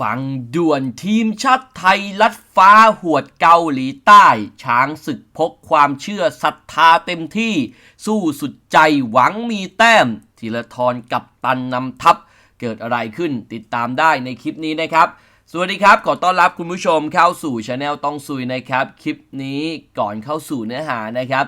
ฟังด่วนทีมชาติไทยลัดฟ้าหวดเกาหลีใต้ ช้างศึกพกความเชื่อศรัทธาเต็มที่ สู้สุดใจหวังมีแต้มธีรทรกับตันนำทัพ เกิดอะไรขึ้นติดตามได้ในคลิปนี้นะครับ สวัสดีครับ ขอต้อนรับคุณผู้ชมเข้าสู่ช anel ต้องซุยนะครับ คลิปนี้ก่อนเข้าสู่เนื้อหานะครับ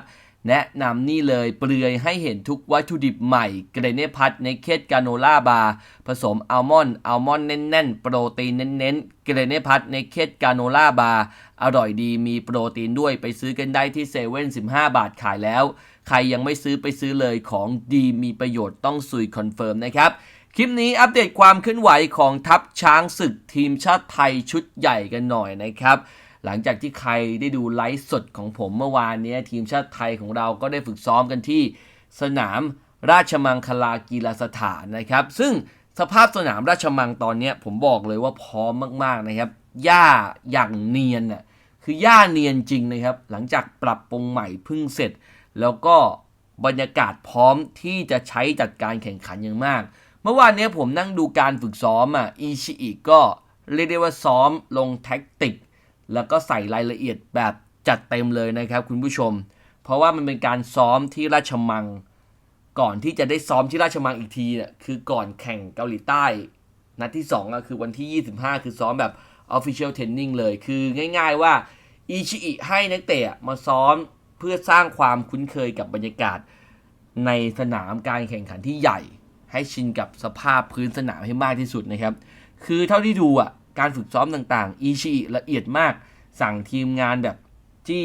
แนะนำนี่เลยเปลือยให้เห็นทุกวัตถุดิบใหม่ เกรเนพัทในเคดกาโนล่าบาร์ผสมอัลมอนด์อัลมอนด์แน่นๆ โปรตีนเน้นๆ เกรเนพัทในเคดกาโนล่าบาร์อร่อยดีมีโปรตีนด้วยไปซื้อกันได้ที่เซเว่น15บาทขายแล้ว ใครยังไม่ซื้อไปซื้อเลยของดีมีประโยชน์ต้องซุยคอนเฟิร์มนะครับ คลิปนี้อัปเดตความเคลื่อนไหวของทัพช้างศึกทีมชาติไทยชุดใหญ่กันหน่อยนะครับ หลังจากที่ใครได้ดูไลฟ์สดของผมเมื่อวานนี้ทีมชาติไทยของเราก็ได้ฝึกซ้อมกันที่สนามราชมังคลากีฬาสถานนะครับ ซึ่งสภาพสนามราชมังตอนนี้ผมบอกเลยว่าพร้อมมากๆนะครับหญ้าอย่างเนียนน่ะคือหญ้าเนียนจริงนะครับ หลังจากปรับปรุงใหม่เพิ่งเสร็จ แล้วก็บรรยากาศพร้อมที่จะใช้จัดการแข่งขันอย่างมาก เมื่อวานนี้ผมนั่งดูการฝึกซ้อมอะอีชิอิก็เรียกได้ว่าซ้อมลงแท็กติก แล้วก็ใส่รายละเอียดแบบจัดเต็มเลยนะครับคุณผู้ชม เพราะว่ามันเป็นการซ้อมที่ราชมัง ก่อนที่จะได้ซ้อมที่ราชมังอีกทีเนี่ยคือก่อนแข่งเกาหลีใต้ นัดที่2อะคือวันที่ 25 คือซ้อมแบบ Official Training เลย คือง่ายๆว่าอิชิอิให้นักเตะมาซ้อมเพื่อสร้างความคุ้นเคยกับบรรยากาศ ในสนามการแข่งขันที่ใหญ่ ให้ชินกับสภาพพื้นสนามให้มากที่สุดนะครับ คือเท่าที่ดูอะ การฝึกซ้อมต่างๆ อีชีละเอียดมาก สั่งทีมงานแบบที่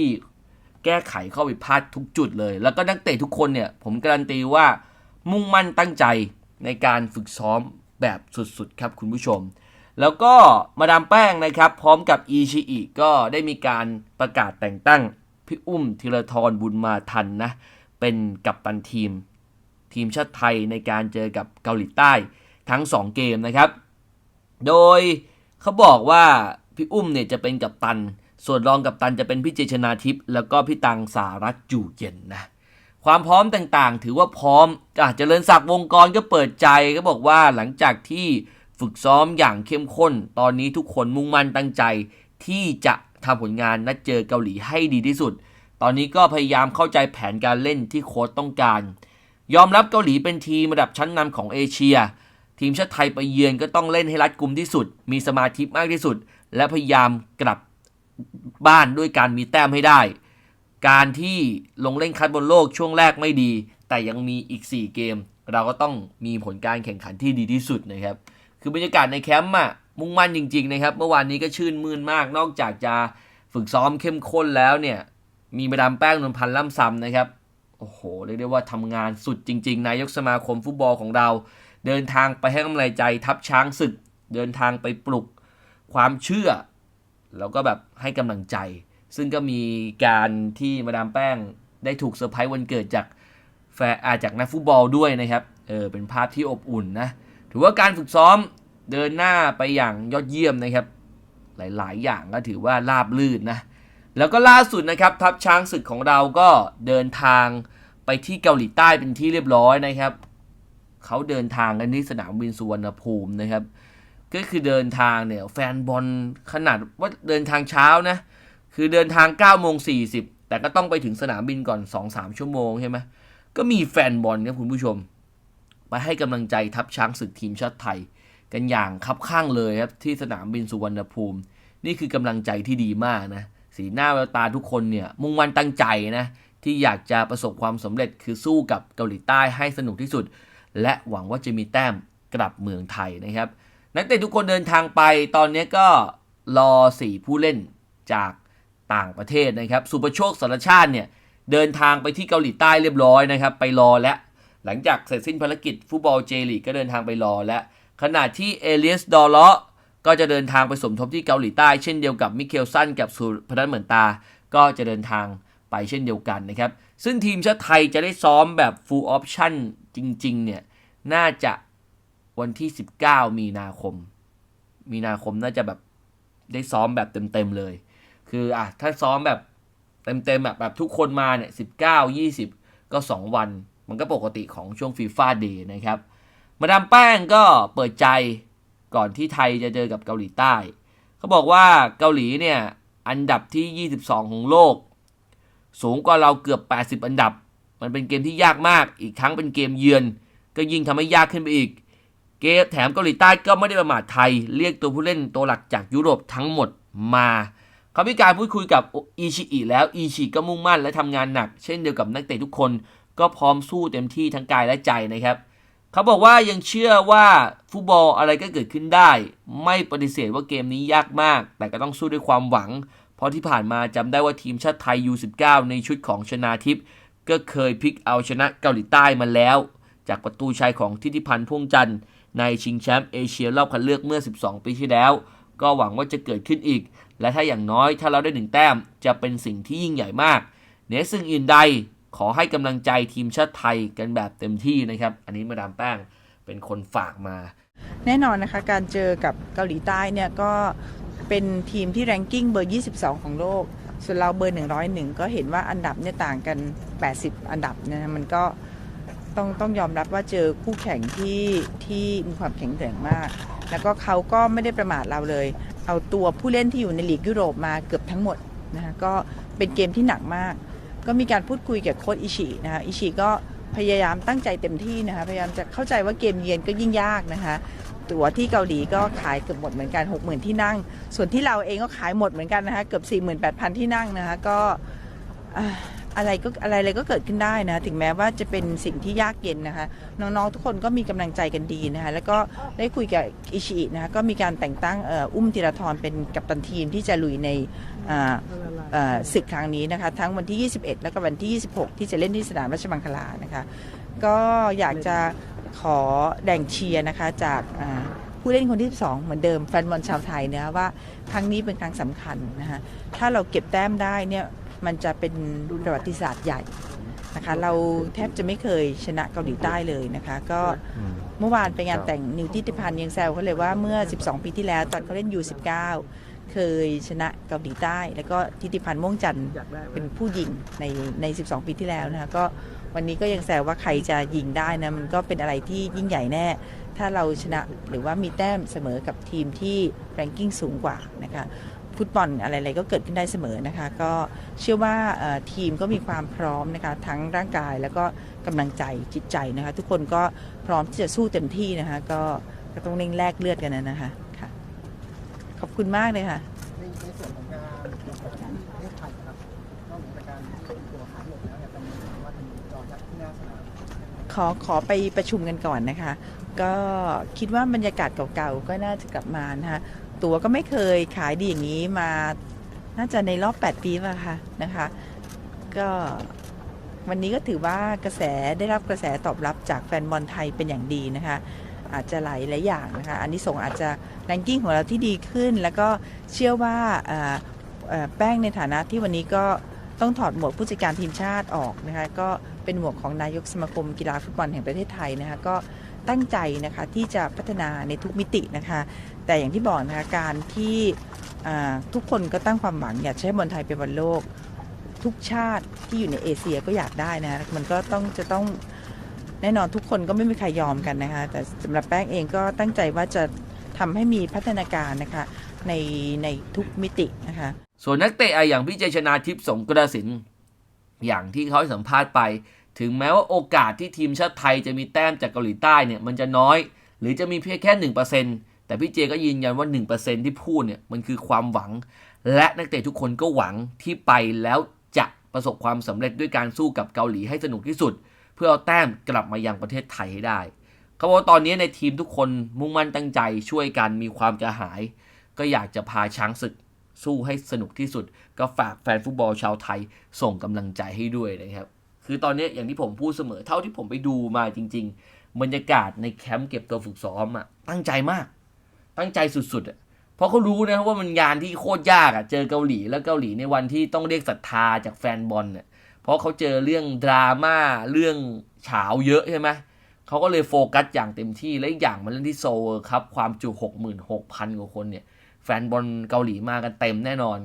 แก้ไขข้อผิดพลาดทุกจุดเลย แล้วก็นักเตะทุกคนเนี่ย ผมการันตีว่ามุ่งมั่นตั้งใจในการฝึกซ้อมแบบสุดๆ ครับคุณผู้ชม แล้วก็มาดามแป้งนะครับ พร้อมกับอีชีอีก็ได้มีการประกาศแต่งตั้ง พี่อุ้มธีรทรบุญมาทันนะ เป็นกัปตันทีม ทีมชาติไทยในการเจอกับเกาหลีใต้ทั้ง 2 เกมนะครับ โดย เขาบอกว่าพี่อุ้มเนี่ยจะเป็นกัปตัน ส่วนรองกัปตันจะเป็นพี่เจชนาทิพย์แล้วก็พี่ตังสารัตอยู่เย็นนะ ความพร้อมต่างๆ ถือว่าพร้อมอาจจะเจริญศักดิ์วงกรก็เปิดใจก็บอกว่าหลังจากที่ฝึกซ้อมอย่างเข้มข้น ตอนนี้ทุกคนมุ่งมั่นตั้งใจที่จะทำผลงานนัดเจอเกาหลีให้ดีที่สุด ตอนนี้ก็พยายามเข้าใจแผนการเล่นที่โค้ชต้องการ ยอมรับเกาหลีเป็นทีมระดับชั้นนำของเอเชีย ทีมชาติไทยไปเยือนก็ต้องเล่นให้รัดกุมที่สุด มีสมาธิมากที่สุด และพยายามกลับบ้านด้วยการมีแต้มให้ได้ การที่ลงเล่นคัดบนโลกช่วงแรกไม่ดี แต่ยังมีอีก 4 เกม เราก็ต้องมีผลการแข่งขันที่ดีที่สุดนะครับ คือบรรยากาศในแคมป์อะมุ่งมั่นจริง ๆ นะครับ เมื่อวานนี้ก็ชื่นมื่นมาก นอกจากจะฝึกซ้อมเข้มข้นแล้วเนี่ย มีมาดามแป้งนนพันธ์ล่ำซำนะครับ โอ้โห เรียกได้ว่าทำงานสุดจริง ๆ นายกสมาคมฟุตบอลของเรา เดินทางไปให้กำลังใจทัพช้างศึก เดินทางไปปลุกความเชื่อ แล้วก็แบบให้กำลังใจ ซึ่งก็มีการที่มาดามแป้งได้ถูกเซอร์ไพรส์วันเกิดจากแฟนอาจากนักฟุตบอลด้วยนะครับ เออเป็นภาพที่อบอุ่นนะ ถือว่าการฝึกซ้อมเดินหน้าไปอย่างยอดเยี่ยมนะครับ หลาย ๆ อย่างก็ถือว่าราบลื่นนะ แล้วก็ล่าสุดนะครับ ทัพช้างศึกของเราก็เดินทางไปที่เกาหลีใต้เป็นที่เรียบร้อยนะครับ เขาเดินทางกันที่สนามบินสุวรรณภูมินะครับ ก็คือเดินทางเนี่ยแฟนบอลขนาดว่าเดินทางเช้านะคือเดินทาง9โมง40 แต่ก็ต้องไปถึงสนามบินก่อน 2-3 ชั่วโมงใช่ไหมก็มีแฟนบอลนี่ยคุณผู้ชม ไปให้กำลังใจทัพช้างศึกทีมชาติไทย กันอย่างคับข้างเลยครับที่สนามบินสุวรรณภูมิ นี่คือกำลังใจที่ดีมากนะสีหน้าแววตาทุกคนเนี่ยมุ่งมั่นตั้งใจนะที่อยากจะประสบความสำเร็จคือสู้กับเกาหลีใต้ให้สนุกที่สุด และหวังว่าจะมีแต้มกลับเมืองไทยนะครับ นักเตะทุกคนเดินทางไปตอนนี้ก็รอสี่ผู้เล่นจากต่างประเทศนะครับ สุประโชคสารชาติเนี่ยเดินทางไปที่เกาหลีใต้เรียบร้อยนะครับ ไปรอแล้วหลังจากเสร็จสิ้นภารกิจฟุตบอลเจลีกก็เดินทางไปรอแล้วขณะที่เอเลียสดอลเลาะก็จะเดินทางไปสมทบที่เกาหลีใต้ เช่นเดียวกับมิเคลสันกับสุพนัทเหมือนตา ก็จะเดินทางไปเช่นเดียวกันนะครับ ซึ่งทีมชาติไทยจะได้ซ้อมแบบ full option จริง ๆ เนี่ย น่าจะวันที่ 19 มีนาคม มีนาคมน่าจะแบบได้ซ้อมแบบเต็มๆเลย คืออะถ้าซ้อมแบบเต็มๆแบบแบบทุกคนมาเนี่ย19 20ก็ 2 วัน มันก็ปกติของช่วงฟีฟ่าเดย์นะครับ มาดามแป้งก็เปิดใจก่อนที่ไทยจะเจอกับเกาหลีใต้ เขาบอกว่าเกาหลีเนี่ย อันดับที่ 22 ของโลก สูงกว่าเราเกือบ 80 อันดับ มันเป็นเกมที่ยากมากอีกทั้งเป็นเกมเยือน ก็ยิ่งทำให้ยากขึ้นไปอีก เกมแถมเกาหลีใต้ก็ไม่ได้ประมาทไทย เรียกตัวผู้เล่นตัวหลักจากยุโรปทั้งหมดมาเขามีการพูดคุยกับอิชิอิแล้วอิชิก็มุ่งมั่นและทำงานหนัก เช่นเดียวกับนักเตะทุกคนก็พร้อมสู้เต็มที่ทั้งกายและใจนะครับ เขาบอกว่ายังเชื่อว่าฟุตบอลอะไรก็เกิดขึ้นได้ ไม่ปฏิเสธว่าเกมนี้ยากมาก แต่ก็ต้องสู้ด้วยความหวัง เพราะที่ผ่านมาจำได้ว่าทีมชาติไทย U19 ในชุดของชนาทิพย์ก็เคยพลิกเอาชนะเกาหลีใต้มาแล้ว จากประตูชัยของทิติพันธ์พ่วงจันทร์ในชิงแชมป์เอเชียรอบคัดเลือกเมื่อ 12 ปีที่แล้ว ก็หวังว่าจะเกิดขึ้นอีก และถ้าอย่างน้อยถ้าเราได้หนึ่งแต้มจะเป็นสิ่งที่ยิ่งใหญ่มากเนือสิ่งอื่นใดขอให้กำลังใจทีมชาติไทยกันแบบเต็มที่นะครับ อันนี้มาดามแป้งเป็นคนฝากมา แน่นอนนะคะการเจอกับเกาหลีใต้เนี่ยก็เป็นทีมที่แรงกิ้งเบอร์ 22 ของโลก ส่วนเราเบอร์ 101 ก็เห็นว่าอันดับเนี่ยต่างกัน 80 อันดับนะมันก็ ต้องต้องยอมรับว่าเจอคู่แข่งที่ที่มีความแข็งแกร่งมาก แล้วก็เขาก็ไม่ได้ประมาทเราเลย เอาตัวผู้เล่นที่อยู่ในลีกยุโรปมาเกือบทั้งหมดนะคะก็เป็นเกมที่หนักมาก ก็มีการพูดคุยกับโค้ชอิชินะคะอิชิก็พยายามตั้งใจเต็มที่นะคะพยายามจะเข้าใจว่าเกมเยือนก็ยิ่งยากนะคะตั๋วที่เกาหลีก็ขายเกือบหมดเหมือนกัน 60,000 ที่นั่ง ส่วนที่เราเองก็ขายหมดเหมือนกันนะคะเกือบ 48,000 ที่นั่งนะคะก็ อะไรก็อะไรอะไรก็เกิดขึ้นได้นะถึงแม้ว่าจะเป็นสิ่งที่ยากเย็นนะคะ น้องๆทุกคนก็มีกำลังใจกันดีนะคะแล้วก็ได้คุยกับอิชินะคะก็มีการแต่งตั้งอุ้มธีรทรเป็นกัปตันทีมที่จะลุยในศึกครั้งนี้นะคะทั้งวันที่ 21 แล้วก็วันที่ 26 ที่จะเล่นที่สนามราชมังคลานะคะก็อยากจะขอแด่งเชียร์นะคะจากผู้เล่นคนที่ 2 เหมือนเดิมแฟนบอลชาวไทยนะคะว่าครั้งนี้เป็นครั้งสำคัญนะคะถ้าเราเก็บแต้มได้เนี่ย มันจะเป็นประวัติศาสตร์ใหญ่นะคะ เราแทบจะไม่เคยชนะเกาหลีใต้เลยนะคะ ก็เมื่อวานไปงานแต่งนิวทิติพันธ์ยังแซวเขาเลยว่าเมื่อ 12 ปีที่แล้วตอนเขาเล่นยู19เคยชนะเกาหลีใต้ แล้วก็ทิติพันธ์ม่วงจันทร์เป็นผู้ยิงในใน 12 ปีที่แล้วนะคะก็วันนี้ก็ยังแซวว่าใครจะยิงได้นะมันก็เป็นอะไรที่ยิ่งใหญ่แน่ ถ้าเราชนะหรือว่ามีแต้มเสมอกับทีมที่แรงกิ้งสูงกว่านะคะ ฟุตบอลอะไร ๆ ก็เกิดขึ้นได้เสมอนะคะ ก็เชื่อว่าทีมก็มีความพร้อมนะคะทั้งร่างกายแล้วก็กำลังใจจิตใจนะคะ ทุกคนก็พร้อมที่จะสู้เต็มที่นะคะก็ก็ต้องเร่งแลกเลือดกันนะคะค่ะ ขอบคุณมากเลยค่ะในส่วนของการแข่งขันประเทศไทยครับนอกจากการเป็นตัวหาหมดแล้วเนี่ยตอนนี้ว่าจะมีจอยักษ์ที่หน้าสนามขอขอไปประชุมกันก่อนนะคะ ก็คิดว่าบรรยากาศเก่าๆก็น่าจะกลับมานะคะ ตั๋วก็ไม่เคยขายดีอย่างนี้มาน่าจะในรอบ 8 ปีแล้วค่ะนะคะ ก็วันนี้ก็ถือว่ากระแสได้รับกระแสตอบรับจากแฟนบอลไทยเป็นอย่างดีนะคะ อาจจะหลายหลายอย่างนะคะ อันนี้ส่งอาจจะแรงกิ้งของเราที่ดีขึ้น แล้วก็เชื่อว่าแป้งในฐานะที่วันนี้ก็ต้องถอดหมวกผู้จัดการทีมชาติออกนะคะ ก็เป็นหมวกของนายกสมาคมกีฬาฟุตบอลแห่งประเทศไทยนะคะก็ตั้งใจนะคะที่จะพัฒนาในทุกมิตินะคะ แต่อย่างที่บอกนะคะการที่ทุกคนก็ตั้งความหวังอยากให้บอลไทยเป็นบอลโลก ทุกชาติที่อยู่ในเอเชียก็อยากได้นะมันก็ต้องจะต้องแน่นอนทุกคนก็ไม่มีใครยอมกันนะคะแต่สำหรับแป้งเองก็ตั้งใจว่าจะทำให้มีพัฒนาการนะคะในในทุกมิตินะคะส่วนนักเตะอย่างพี่เจชนาทิพย์สงกระสินอย่างที่เขาสัมภาษณ์ไป ถึงแม้ว่าโอกาสที่ทีมชาติไทยจะมีแต้มจากเกาหลีใต้เนี่ยมันจะน้อย หรือจะมีเพียงแค่1% แต่พี่เจก็ยืนยันว่า 1%ที่พูดเนี่ยมันคือความหวัง และนักเตะทุกคนก็หวังที่ไปแล้วจะประสบความสำเร็จด้วยการสู้กับเกาหลีให้สนุกที่สุด เพื่อเอาแต้มกลับมายังประเทศไทยให้ได้เขาบอกว่าตอนนี้ในทีมทุกคนมุ่งมั่นตั้งใจช่วยกันมีความกระหาย ก็อยากจะพาช้างศึกสู้ให้สนุกที่สุด ก็ฝากแฟนฟุตบอลชาวไทยส่งกำลังใจให้ด้วยนะครับ คือตอนนี้อย่างที่ผมพูดเสมอเท่าที่ผมไปดูมาจริง ๆ บรรยากาศในแคมป์เก็บตัวฝึกซ้อมอะตั้งใจมาก ตั้งใจสุดๆอะเพราะเขารู้นะว่ามันงานที่โคตรยากอะเจอเกาหลีแล้วเกาหลีในวันที่ต้องเรียกศรัทธาจากแฟนบอลเนี่ยเพราะเขาเจอเรื่องดราม่าเรื่องเฉาเยอะใช่ไหมเขาก็เลยโฟกัสอย่างเต็มที่และอีกอย่างมันเล่นที่โซลครับความจุ 66,000 กว่าคนเนี่ยแฟนบอลเกาหลีมากันเต็มแน่นอน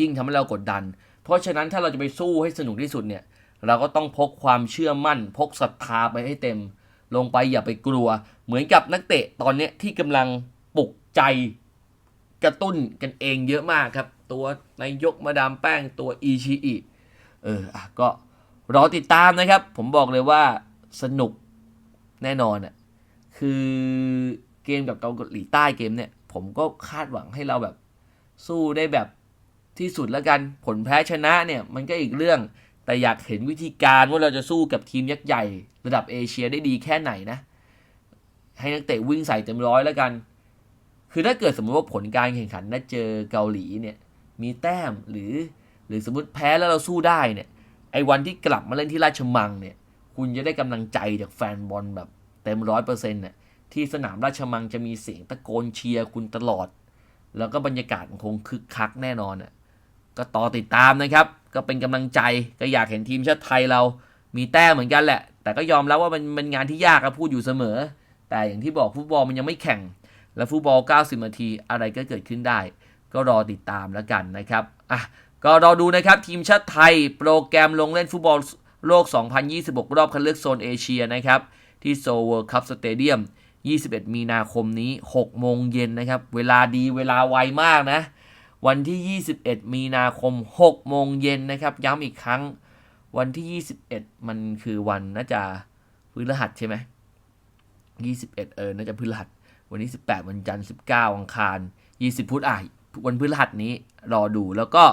ยิ่งทำให้เรากดดัน เพราะฉะนั้นถ้าเราจะไปสู้ให้สนุกที่สุดเนี่ยเราก็ต้องพกความเชื่อมั่น พกศรัทธาไปให้เต็ม ลงไปอย่าไปกลัว เหมือนกับนักเตะตอนนี้ที่กำลังปลุกใจกระตุ้นกันเองเยอะมากครับ ตัวนายกมาดามแป้งตัวอีชีอิเอออะก็รอติดตามนะครับ ผมบอกเลยว่าสนุกแน่นอนอะคือเกมกับเกาหลีใต้เกมเนี่ย ผมก็คาดหวังให้เราแบบสู้ได้แบบที่สุดแล้วกันผลแพ้ชนะเนี่ย มันก็อีกเรื่องแต่อยากเห็นวิธีการว่าเราจะสู้กับทีมยักษ์ใหญ่ ระดับเอเชียได้ดีแค่ไหนนะ ให้นักเตะวิ่งใส่เต็มร้อยแล้วกัน คือถ้าเกิดสมมติว่าผลการแข่งขันน่าเจอเกาหลีเนี่ย มีแต้มหรือ หรือสมมติแพ้แล้วเราสู้ได้เนี่ย ไอ้วันที่กลับมาเล่นที่ราชมังเนี่ย คุณจะได้กำลังใจจากแฟนบอลแบบเต็มร้อยเปอร์เซ็นต์เนี่ยที่สนามราชมังจะมีเสียงตะโกนเชียร์คุณตลอด แล้วก็บรรยากาศคงคึกคักแน่นอนอะ ก็ต่อติดตามนะครับ ก็เป็นกำลังใจ ก็อยากเห็นทีมชาติไทยเรามีแต้มเหมือนกันแหละ แต่ก็ยอมรับว่ามันมันงานที่ยากอะพูดอยู่เสมอ แต่อย่างที่บอกฟุตบอลมันยังไม่แข่ง และฟุตบอล 90 นาทีอะไรก็เกิดขึ้นได้ ก็รอติดตามแล้วกันนะครับอะก็รอดูนะครับทีมชาติไทยโปรแกรมลงเล่นฟุตบอลโลก 2026 รอบคัดเลือกโซนเอเชียนะครับ ที่โซเวิร์คัพสเตเดียม 21 มีนาคมนี้ 6 โมงเย็นนะครับ เวลาดีเวลาไวมากนะ วันที่ 21 มีนาคม 6 โมงเย็นนะครับ ย้ำอีกครั้ง วันที่ 21 มันคือวันน่าจะพฤหัสใช่ไหม 21 เออ น่าจะพฤหัส วันนี้ 18 วันจันทร์ 19 อังคาร 20 พุธอะวันพฤหัสนี้รอดูแล้วก็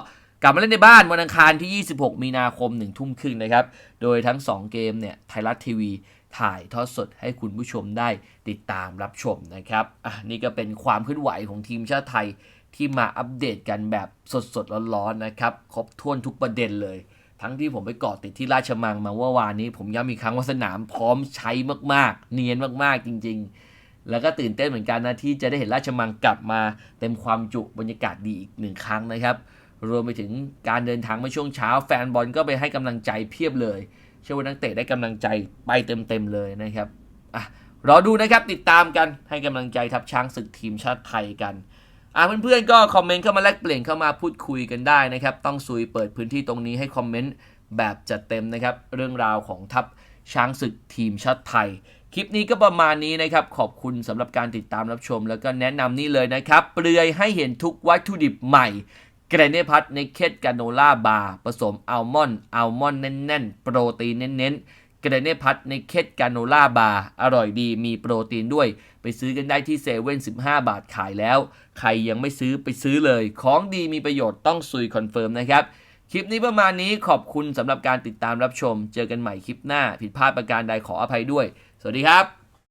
กลับมาเล่นในบ้านวันอังคารที่ 26 มีนาคม1ทุ่มครึ่งนะครับ โดยทั้ง 2 เกมเนี่ยไทยรัฐทีวีถ่ายทอดสดให้คุณผู้ชมได้ติดตามรับชมนะครับ อะนี่ก็เป็นความเคลื่อนไหวของทีมชาติไทยที่มาอัปเดตกันแบบสดๆร้อนๆนะครับ ครบถ้วนทุกประเด็นเลย ทั้งที่ผมไปเกาะติดที่ราชมังมาเมื่อวานนี้ ผมย้ำอีกครั้งว่าสนามพร้อมใช้มากๆ เนียนมากๆจริง ๆ แล้วก็ตื่นเต้นเหมือนกันนะที่จะได้เห็นราชมังกลับมาเต็มความจุบรรยากาศดีอีกหนึ่งครั้งนะครับ รวมไปถึงการเดินทางเมื่อช่วงเช้า แฟนบอลก็ไปให้กำลังใจเพียบเลย เชื่อว่านักเตะได้กำลังใจไปเต็มๆเลยนะครับอะรอดูนะครับติดตามกันให้กำลังใจทัพช้างศึกทีมชาติไทยกัน อ่าเพื่อนๆก็คอมเมนต์เข้ามาแลกเปลี่ยนเข้ามาพูดคุยกันได้นะครับ ต้องซุยเปิดพื้นที่ตรงนี้ให้คอมเมนต์แบบจัดเต็มนะครับ เรื่องราวของทัพช้างศึกทีมชาติไทย คลิปนี้ก็ประมาณนี้นะครับ ขอบคุณสำหรับการติดตามรับชม แล้วก็แนะนำนี่เลยนะครับ เปลือยให้เห็นทุกวัตถุดิบใหม่เกรเนพัทในเคดกาโนล่าบาร์ผสมอัลมอนด์อัลมอนด์แน่นๆ โปรตีนเน้นๆ เกรเนพัทในเคดกาโนล่าบาร์อร่อยดีมีโปรตีนด้วย ไปซื้อกันได้ที่เซเว่น15บาทขายแล้ว ใครยังไม่ซื้อไปซื้อเลย ของดีมีประโยชน์ต้องซุยคอนเฟิร์มนะครับ คลิปนี้ประมาณนี้ขอบคุณสำหรับการติดตามรับชม เจอกันใหม่คลิปหน้า ผิดพลาดประการใดขออภัยด้วย สวัสดีครับ